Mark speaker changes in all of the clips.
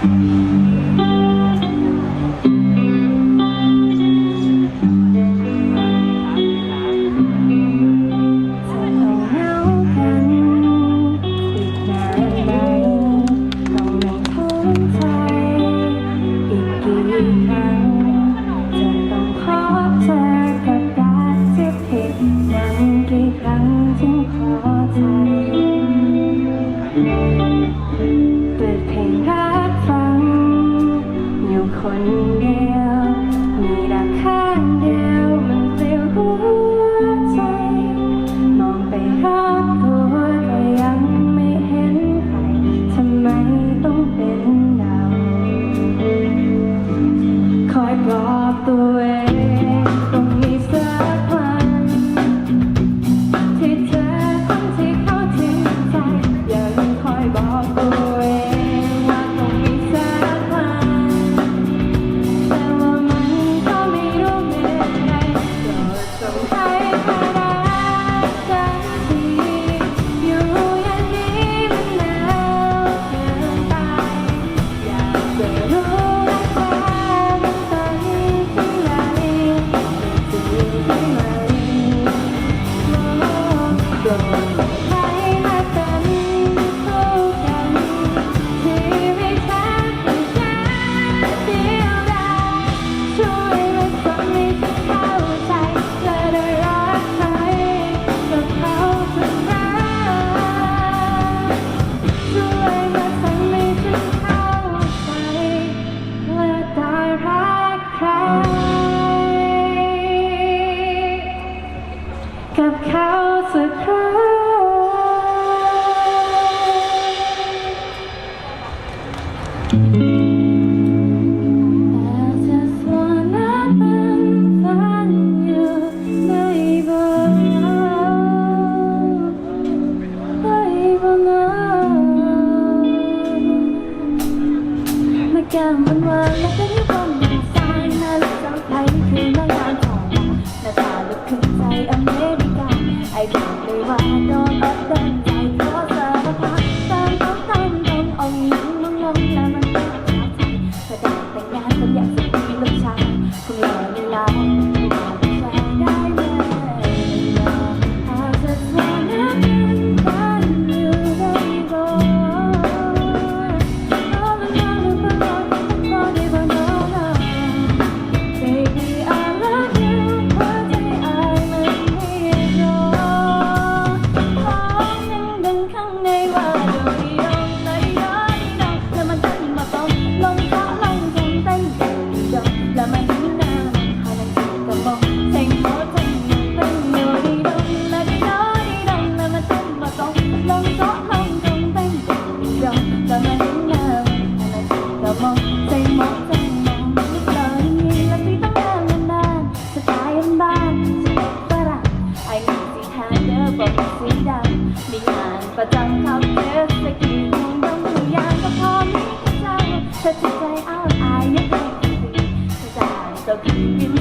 Speaker 1: Thank you. คนเดียวมีแต่ข้างเดียวมันเสียหัวใจ มองไปรอบตัวก็ยังไม่เห็นใครทำไมต้องเป็นเราคอยปอตัวเอง Thank you. So keep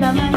Speaker 1: Lama